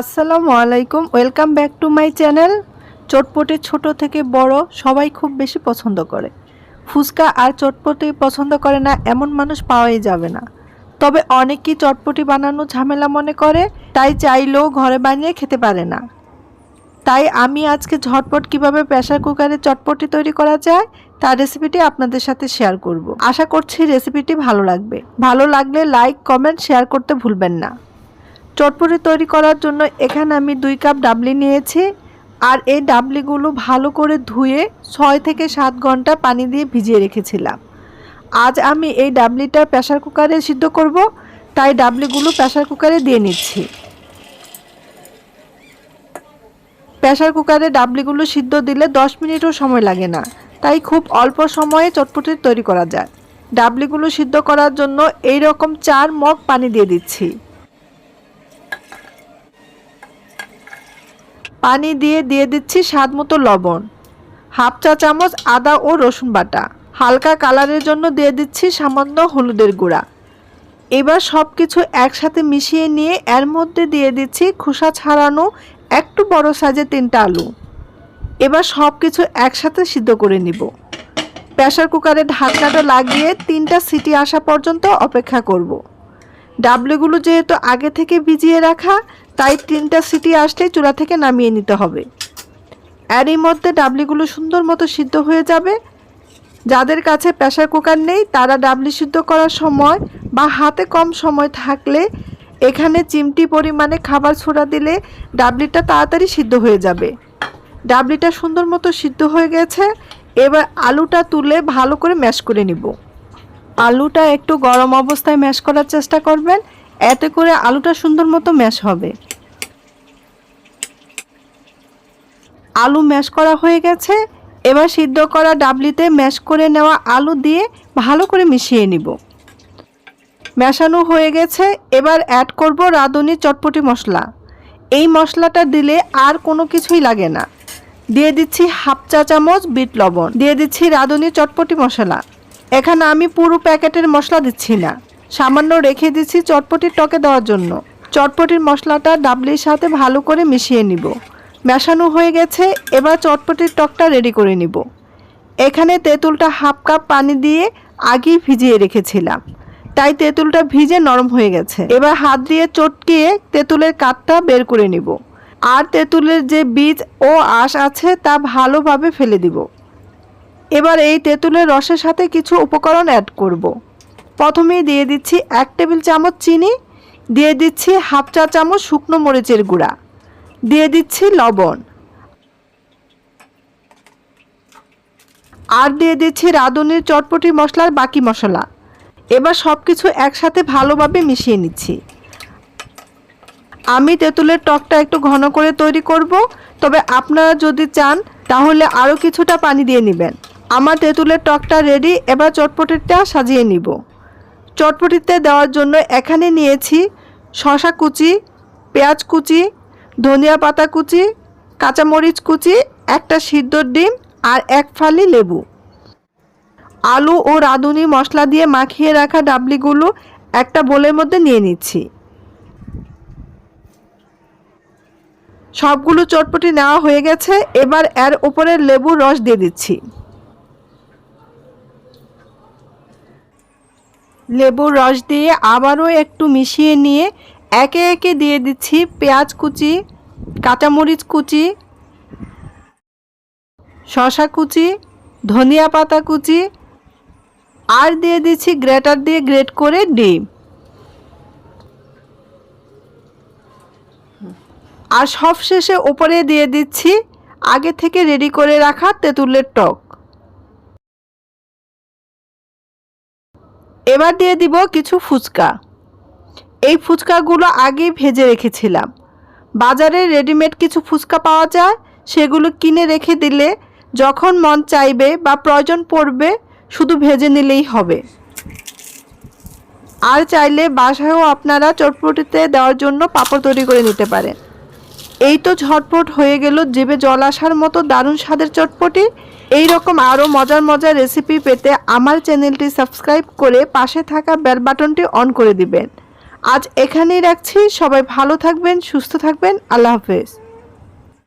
আসসালামু আলাইকুম, welcome back to my channel. চটপটি ছোট থেকে বড় সবাই খুব বেশি পছন্দ করে। ফুচকা আর চটপটি পছন্দ করে না এমন মানুষ পাওয়াই যাবে না। তবে অনেকেই চটপটি বানানো ঝামেলা মনে করে, তাই চাইলেও ঘরে বানিয়ে খেতে পারে না। তাই আমি আজকে ঝটপট কীভাবে প্রেসার কুকারে চটপটি তৈরি করা যায়, তার রেসিপিটি আপনাদের সাথে শেয়ার করব। আশা করছি রেসিপিটি ভালো লাগবে। ভালো লাগলে লাইক, কমেন্ট, শেয়ার করতে ভুলবেন না। চটপটি তৈরি করার জন্য এখানে আমি দুই কাপ ডাবলি নিয়েছি আর এই ডাবলিগুলো ভালো করে ধুয়ে ছয় থেকে সাত ঘণ্টা পানি দিয়ে ভিজিয়ে রেখেছিলাম। আজ আমি এই ডাবলিটা প্রেসার কুকারে সিদ্ধ করব, তাই ডাবলিগুলো প্রেসার কুকারে দিয়ে নিচ্ছি। প্রেসার কুকারে ডাবলিগুলো সিদ্ধ দিলে দশ মিনিটও সময় লাগে না, তাই খুব অল্প সময়ে চটপটি তৈরি করা যায়। ডাবলিগুলো সিদ্ধ করার জন্য এই রকম চার মগ পানি দিয়ে দিচ্ছি। পানি দিয়ে দিয়ে দিচ্ছি স্বাদ মতো লবণ। হাফ চা চামচ আদা ও রসুন বাটা। হালকা কালারের জন্য দিয়ে দিচ্ছি সামান্য হলুদের গুঁড়া। এবার সব কিছু একসাথে মিশিয়ে নিয়ে এর মধ্যে দিয়ে দিচ্ছি খোসা ছাড়ানো একটু বড় সাইজের তিনটা আলু। এবার সব কিছু একসাথে সিদ্ধ করে নিব। প্রেসার কুকারে ঢাকনাটা লাগিয়ে তিনটা সিটি আসা পর্যন্ত অপেক্ষা করব। ডাবলিগুলো যেহেতু আগে থেকে ভিজিয়ে রাখা, তাই তিনটা সিটি আসলেই চুলা থেকে নামিয়ে নিতে হবে। এরই মধ্যে ডাবলিগুলো সুন্দর মতো সিদ্ধ হয়ে যাবে। যাদের কাছে প্রেসার কুকার নেই, তারা ডাবলি সিদ্ধ করার সময় বা হাতে কম সময় থাকলে এখানে চিমটি পরিমাণে খাবার ছোড়া দিলে ডাবলিটা তাড়াতাড়ি সিদ্ধ হয়ে যাবে। ডাবলিটা সুন্দর মতো সিদ্ধ হয়ে গেছে। এবার আলুটা তুলে ভালো করে ম্যাশ করে নিব। আলুটা একটু গরম অবস্থায় ম্যাশ করার চেষ্টা করবেন। এতে করে আলুটা সুন্দর মতো ম্যাশ হবে। আলু ম্যাশ করা হয়ে গেছে। এবার সিদ্ধ করা ডাবলিতে ম্যাশ করে নেওয়া আলু দিয়ে ভালো করে মিশিয়ে নিব। মেশানো হয়ে গেছে। এবার অ্যাড করব রাঁধুনি চটপটি মশলা। এই মশলাটা দিলে আর কোনো কিছুই লাগে না। দিয়ে দিচ্ছি হাফ চা চামচ বিট লবণ। দিয়ে দিচ্ছি রাঁধুনি চটপটি মশলা। এখানে আমি পুরো প্যাকেটের মশলা দিচ্ছি না। সামান্য রেখে দিচ্ছি চটপটির টকে দেওয়ার জন্য। চটপটির মশলাটা ডাবলির সাথে ভালো করে মিশিয়ে নিব। মেশানো হয়ে গেছে, এবার চটপটির টকটা রেডি করে নিব। এখানে তেঁতুলটা হাফ কাপ পানি দিয়ে আগেই ভিজিয়ে রেখেছিলাম। তাই তেঁতুলটা ভিজে নরম হয়ে গেছে। এবার হাত দিয়ে চটকিয়ে তেঁতুলের কাঠটা বের করে নিব। আর তেঁতুলের যে বীজ ও আঁশ আছে তা ভালোভাবে ফেলে দিব। এবার এই তেঁতুলের রসের সাথে কিছু উপকরণ অ্যাড করব। প্রথমেই দিয়ে দিচ্ছি এক টেবিল চামচ চিনি, দিয়ে দিচ্ছি হাফ চা চামচ শুকনো মরিচের গুঁড়া, দিয়ে দিচ্ছি লবণ। আর দিয়ে দিচ্ছি রাঁধুনির চটপটি মশলার বাকি মশলা। এবার সব কিছু একসাথে ভালোভাবে মিশিয়ে নিচ্ছি। আমি তেঁতুলের টকটা একটু ঘন করে তৈরি করব, তবে আপনারা যদি চান তাহলে আরও কিছুটা পানি দিয়ে নেবেন। আমার তেঁতুলের টকটা রেডি এবার চটপটিটা সাজিয়ে নিব। চটপটিতে দেওয়ার জন্য এখানে নিয়েছি শশা কুচি, পেঁয়াজ কুচি, ধনিয়া পাতা কুচি, কাঁচামরিচ কুচি, একটা সিদ্ধ ডিম আর এক ফালি লেবু। আলু ও রাঁধুনি মশলা দিয়ে মাখিয়ে রাখা ডাবলিগুলো একটা বোলের মধ্যে নিয়ে নিচ্ছি। সবগুলো চটপটি নেওয়া হয়ে গেছে, এবার এর উপরে লেবুর রস দিয়ে দিচ্ছি। লেবুর রস দিয়ে আবারও একটু মিশিয়ে নিয়ে একে একে দিয়ে দিচ্ছি পেঁয়াজ কুচি, কাঁচামরিচ কুচি শশা কুচি, ধনিয়া পাতা কুচি, আর দিয়ে দিচ্ছি গ্রেটার দিয়ে গ্রেট করে ডিম। আর সবশেষে ওপরে দিয়ে দিচ্ছি আগে থেকে রেডি করে রাখা তেঁতুলের টক। এবার দিয়ে দিব কিছু ফুচকা। এই ফুচকাগুলো আগেই ভেজে রেখেছিলাম। বাজারে রেডিমেড কিছু ফুচকা পাওয়া যায়, সেগুলো কিনে রেখে দিলে যখন মন চাইবে বা প্রয়োজন পড়বে, শুধু ভেজে নিলেই হবে। আর চাইলে বাসায়ও আপনারা চটপটিতে দেওয়ার জন্য পাপড় তৈরি করে নিতে পারেন। এই তো ঝটপট হয়ে গেল জেবে জল আসার মতো দারুণ স্বাদের চটপটি। এই রকম আরও মজার মজার রেসিপি পেতে আমার চ্যানেলটি সাবস্ক্রাইব করে পাশে থাকা বেল বাটনটি অন করে দিবেন। আজ এখানেই রাখছি, সবাই ভালো থাকবেন, সুস্থ থাকবেন, আল্লাহ হাফেজ।